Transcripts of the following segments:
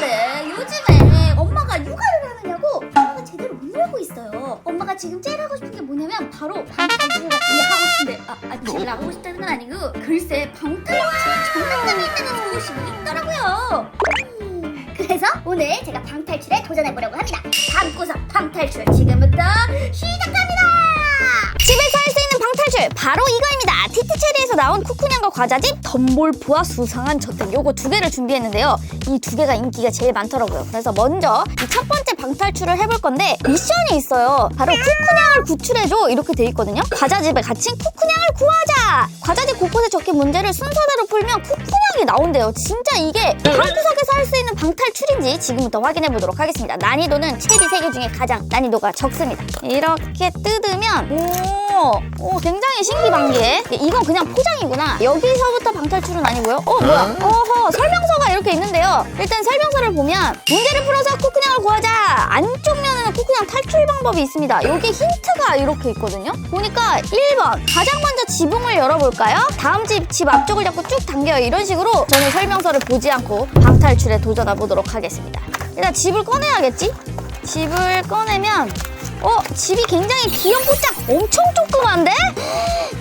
그런데 요즘에 엄마가 육아를 하느냐고 엄마가 제대로 못 놀고 있어요. 엄마가 지금 제일 하고 싶은 게 뭐냐면 바로 방탈출 같은 게 하고 싶은데 아, 아 제일 하고 싶다는 건 아니고 글쎄 방탈출 장난감이 있다는 소식이 있더라고요. 음, 그래서 오늘 제가 방탈출에 도전해보려고 합니다. 방구석 방탈출 지금부터 시작합니다. 집에서 할 수 방탈출 바로 이거입니다. 티티체리에서 나온 쿠쿠냥과 과자집 덤볼프와 수상한 저택 요거 두 개를 준비했는데요. 이 두 개가 인기가 제일 많더라고요. 그래서 먼저 이 첫 번째 방탈출을 해볼 건데 미션이 있어요. 바로 쿠쿠냥을 구출해줘 이렇게 돼 있거든요. 과자집에 갇힌 쿠쿠냥을 구하자. 과자집 곳곳에 적힌 문제를 순서대로 풀면 쿠쿠 냥이 나온대요. 진짜 이게 방구석에서 할 수 있는 방탈출인지 지금부터 확인해 보도록 하겠습니다. 난이도는 체리 세 개 중에 가장 난이도가 적습니다. 이렇게 뜯으면 오, 오 굉장히 신기방기해. 이건 그냥 포장이구나. 여기서부터 방탈출은 아니고요. 어 뭐야? 어허 설명서가 이렇게 있는데요. 일단 설명서를 보면 문제를 풀어서 쿠쿠냥을 구하자. 안쪽 면에는 쿠쿠냥 탈출 방법이 있습니다. 여기 힌트가 이렇게 있거든요. 보니까 1번 가장 먼저 지붕을 열어볼까요? 다음 집 집 앞쪽을 잡고 쭉 당겨요. 이런 식으로 저는 설명서를 보지 않고 방탈출에 도전해 보도록 하겠습니다. 일단 집을 꺼내야겠지? 집을 꺼내면 어 집이 굉장히 귀염뽀짝 엄청 조그만데?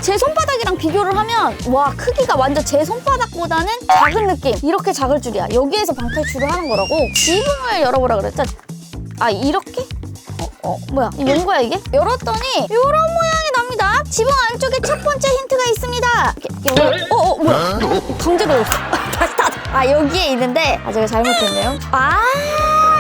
제 손바닥이랑 비교를 하면 와 크기가 완전 제 손바닥보다는 작은 느낌. 이렇게 작을 줄이야. 여기에서 방탈출을 하는 거라고. 지붕을 열어보라 그랬죠? 아 이렇게? 어, 어 뭐야? 이연 거야 이게? 열었더니 이런 모양이 납니다. 지붕 안쪽에 첫 번째 힌트가 있습니다. 이게, 이게 뭐야? 어, 어 뭐야? 강제로. 열었어 다시 닫아. 아 여기에 있는데. 아 제가 잘못했네요. 아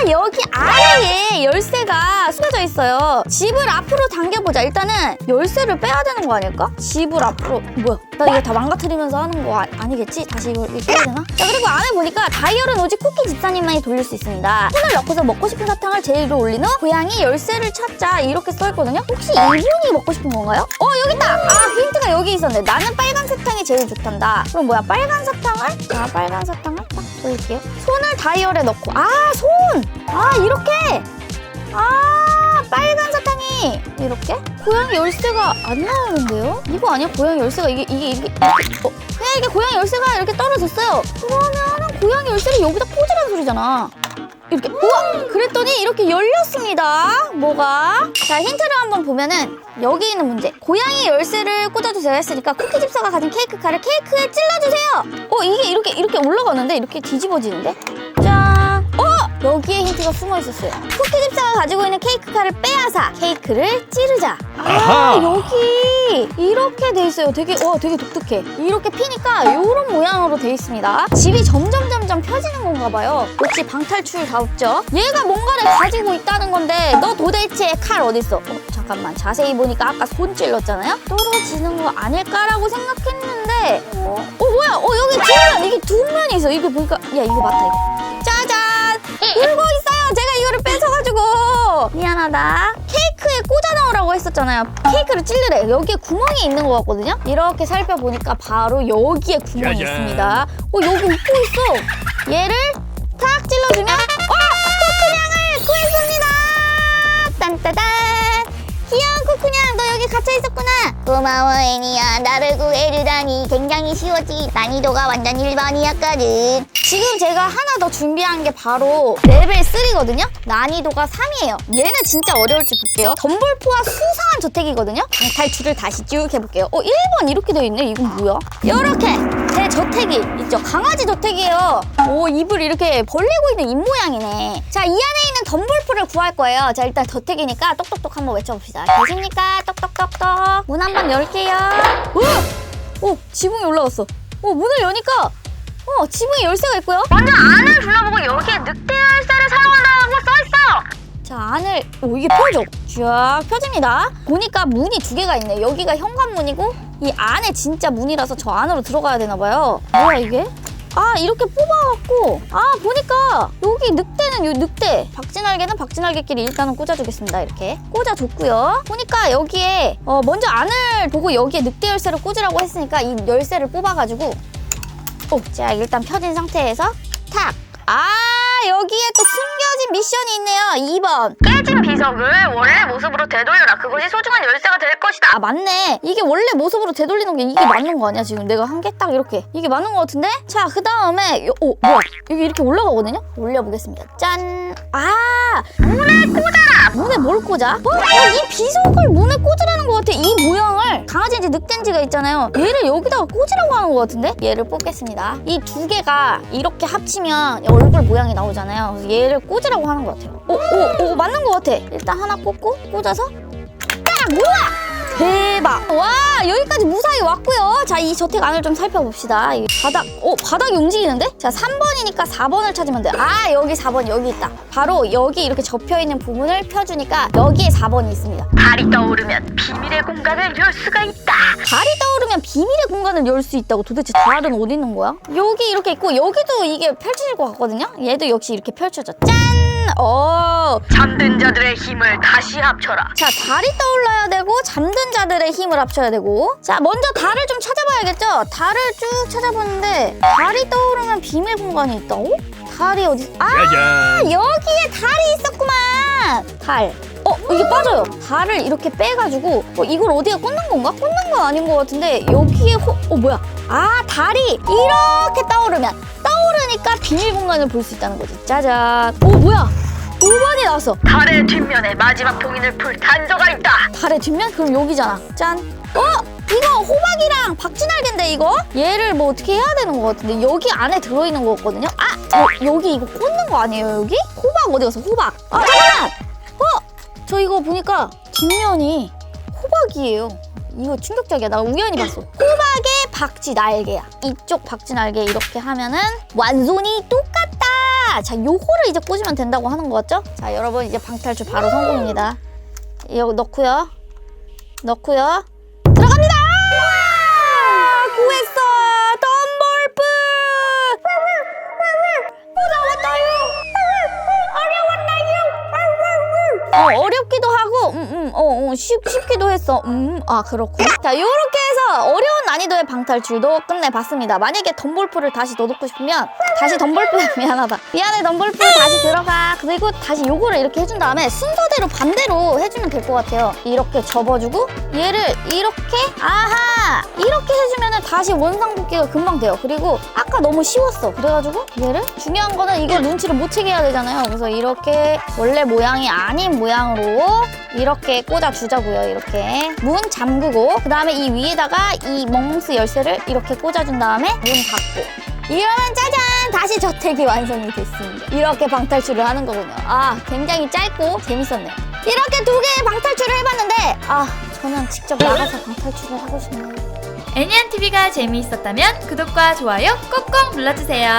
여기 아래에 열쇠가 숨겨져 있어요. 집을 앞으로 당겨보자. 일단은 열쇠를 빼야 되는 거 아닐까? 집을 앞으로. 뭐야? 나 이거 다 망가뜨리면서 하는 거 아, 니겠지? 다시 이걸 이렇게 해야 되나? 자 그리고 안에 보니까 다이얼은 오직 쿠키 집사님만이 돌릴 수 있습니다. 손을 넣고서 먹고 싶은 사탕을 제일 위로 올린 후 고양이 열쇠를 찾자. 이렇게 써있거든요. 혹시 이분이 먹고 싶은 건가요? 어 여기 있다! 아 힌트가 여기 있었네. 나는 빨간 사탕이 제일 좋단다. 그럼 뭐야? 빨간 사탕을? 자 빨간 사탕을 딱 보일게요 손을 다이얼에 넣고 아 손 아 이렇게 아 빨간 사탕이 이렇게 고양이 열쇠가 안 나오는데요? 이거 아니야? 고양이 열쇠가 이게 이게 이게 어, 그냥 이게 고양이 열쇠가 이렇게 떨어졌어요. 그러면은 고양이 열쇠를 여기다 꽂으라는 소리잖아. 이렇게 우와! 그랬더니 이렇게 열렸습니다. 뭐가? 자 힌트를 한번 보면은 여기 있는 문제. 고양이 열쇠를 꽂아주세요 했으니까 쿠키 집사가 가진 케이크 칼을 케이크에 찔러주세요. 어 이게 이렇게 이렇게 올라가는데? 이렇게 뒤집어지는데? 짠! 어! 여기에 힌트가 숨어 있었어요. 쿠키 집사가 가지고 있는 케이크 칼을 빼앗아 케이크를 찌르자. 아 아하. 여기 이렇게 돼 있어요. 되게 와 되게 독특해. 이렇게 피니까 이런 모양으로 돼 있습니다. 집이 점점 점 점 펴지는 건가 봐요. 역시 방탈출다웠죠? 얘가 뭔가를 가지고 있다는 건데 너 도대체 칼 어딨어? 어, 잠깐만. 자세히 보니까 아까 손 찔렀잖아요? 떨어지는 거 아닐까라고 생각했는데 어, 어 뭐야? 어 여기 두면 이게 두 면이 있어. 이거 보니까 야 이거 맞다 이거. 짜잔! 울고 있어요. 제가 이거를 뺏어가지고. 미안하다 넣으라고 했었잖아요. 케이크를 찔르래. 여기에 구멍이 있는 것 같거든요? 이렇게 살펴보니까 바로 여기에 구멍이 짜잔. 있습니다. 어 여기 웃고 있어? 얘를 탁 찔러주면 어! 쿠쿠냥을 구했습니다. 딴따단. 귀여운 쿠쿠냥 너 여기 갇혀 있었구나 고마워 애니야. 나를 구해주다니. 굉장히 쉬웠지. 난이도가 완전 1번이었거든. 지금 제가 하나 더 준비한 게 바로 레벨 3거든요? 난이도가 3이에요. 얘는 진짜 어려울지 볼게요. 덤볼프와 수상한 저택이거든요? 방탈출을 다시 쭉 해볼게요. 어 1번 이렇게 되어 있네? 이건 뭐야? 이렇게 제 저택이 있죠. 강아지 저택이에요. 오 입을 이렇게 벌리고 있는 입 모양이네. 자 이 안에 있는 덤볼프를 구할 거예요. 자 일단 저택이니까 똑똑똑 한번 외쳐봅시다. 계십니까 똑똑똑똑. 문 한번 열게요. 오! 오 지붕이 올라갔어. 오 문을 여니까 어 지붕에 열쇠가 있고요. 먼저 안을 둘러보고 여기에 늑대 열쇠를 사용한다고 써있어. 자 안을 오 이게 펴져 쫙 펴집니다. 보니까 문이 두 개가 있네. 여기가 현관문이고 이 안에 진짜 문이라서 저 안으로 들어가야 되나 봐요. 뭐야 이게 아 이렇게 뽑아갖고. 아 보니까 여기 늑대는 요 늑대. 박진알개는 박진알개끼리 일단은 꽂아주겠습니다 이렇게. 꽂아줬고요. 보니까 여기에 어 먼저 안을 보고 여기에 늑대 열쇠를 꽂으라고 했으니까 이 열쇠를 뽑아가지고 오, 자 일단 펴진 상태에서 탁. 아 여기에 또 숨겨진 미션이 있네요. 2번. 깨진 비석을 원래 모습으로 되돌려라. 그것이 소중한 열쇠가 될 것이다. 아 맞네. 이게 원래 모습으로 되돌리는 게 이게 맞는 거 아니야 지금? 내가 한 게 딱 이렇게. 이게 맞는 거 같은데? 자 그 다음에 어 뭐야? 여기 이렇게 올라가거든요? 올려보겠습니다. 짠 아! 문에 꽂아라! 문에 뭘 꽂아? 어? 어, 이 비석을 문에 꽂으라는 거 같아. 이 모양을 강아지인지 늑대인지가 있잖아요. 얘를 여기다가 꽂으라고 하는 거 같은데? 얘를 뽑겠습니다. 이 두 개가 이렇게 합치면 얼굴 모양이 나오잖아요. 얘를 꽂으라고 하는 거 같아요. 오 오 오 맞는 거 같아. 일단 하나 꽂고 꽂아서 딱 우와 대박! 와 여기까지. 자 이 저택 안을 좀 살펴봅시다. 이 바닥, 어 바닥이 움직이는데? 자 3번이니까 4번을 찾으면 돼. 아 여기 4번 여기 있다. 바로 여기 이렇게 접혀 있는 부분을 펴주니까 여기에 4번이 있습니다. 달이 떠오르면 비밀의 공간을 열 수가 있다. 달이 떠오르면 비밀의 공간을 열 수 있다고 도대체 달은 어디 있는 거야? 여기 이렇게 있고 여기도 이게 펼쳐질 것 같거든요? 얘도 역시 이렇게 펼쳐져. 짠! 어. 잠든 자들의 힘을 다시 합쳐라. 자, 달이 떠올라야 되고 잠든 자들의 힘을 합쳐야 되고 자, 먼저 달을 좀 찾아봐야겠죠? 달을 쭉 찾아보는데 달이 떠오르면 비밀 공간이 있다고? 달이 어디? 아, 짜잔. 여기에 달이 있었구만. 달. 어, 이게 빠져요. 달을 이렇게 빼가지고 어, 이걸 어디에 꽂는 건가? 꽂는 건 아닌 것 같은데 여기에 호... 어, 뭐야? 아, 달이 이렇게 떠오르면 떠오르니까 비밀 공간을 볼 수 있다는 거지. 짜잔. 오, 뭐야? 5번이 나왔어. 달의 뒷면에 마지막 봉인을 풀 단서가 있다. 달의 뒷면? 그럼 여기잖아. 짠. 어? 이거 호박이랑 박쥐날개인데 이거? 얘를 뭐 어떻게 해야 되는 것 같은데 여기 안에 들어있는 거거든요? 아! 어, 여기 이거 꽂는 거 아니에요 여기? 호박 어디 갔어 호박 아 잠깐만! 어? 저 이거 보니까 뒷면이 호박이에요 이거 충격적이야 나 우연히 봤어 호박의 박쥐 날개야 이쪽 박쥐 날개 이렇게 하면은 완전히 똑같다 자 요거를 이제 꽂으면 된다고 하는 거 같죠? 자 여러분 이제 방탈출 바로 성공입니다 이거 넣고요 넣고요. 들어갑니다! 와, 구했어! 덤볼프! 나왔다요! 어려웠나요? 어, 어렵기도 하고, 음, 음, 어, 어, 쉽, 쉽기도 했어. 음, 아, 그렇군. 자, 요렇게 해서 어려운 난이도의 방탈출도 끝내봤습니다. 만약에 덤볼프를 다시 넣어놓고 싶으면, 다시 덤볼프, 미안하다. 미안해, 덤볼프 다시 들어가. 그리고 다시 요거를 이렇게 해준 다음에 순서대로 반대로 해주면 될 것 같아요. 이렇게 접어주고, 얘를 이렇게, 아하! 이렇게 해주면은 다시 원상복귀가 금방 돼요. 그리고 아까 너무 쉬웠어. 그래가지고 얘를, 중요한 거는 이걸 눈치를 못 채게 해야 되잖아요. 그래서 이렇게 원래 모양이 아닌 모양으로 이렇게 꽂아주자고요. 이렇게. 문 잠그고, 그 다음에 이 위에다가 이 멍스 열쇠를 이렇게 꽂아준 다음에 문 닫고. 이러면 짜잔! 다시 저택이 완성이 됐습니다. 이렇게 방탈출을 하는 거군요. 아, 굉장히 짧고 재밌었네요. 이렇게 두 개의 방탈출을 해봤는데, 아, 저는 직접 나가서 방탈출을 하고 싶네요. 애니안TV가 재미있었다면 구독과 좋아요 꼭꼭 눌러주세요.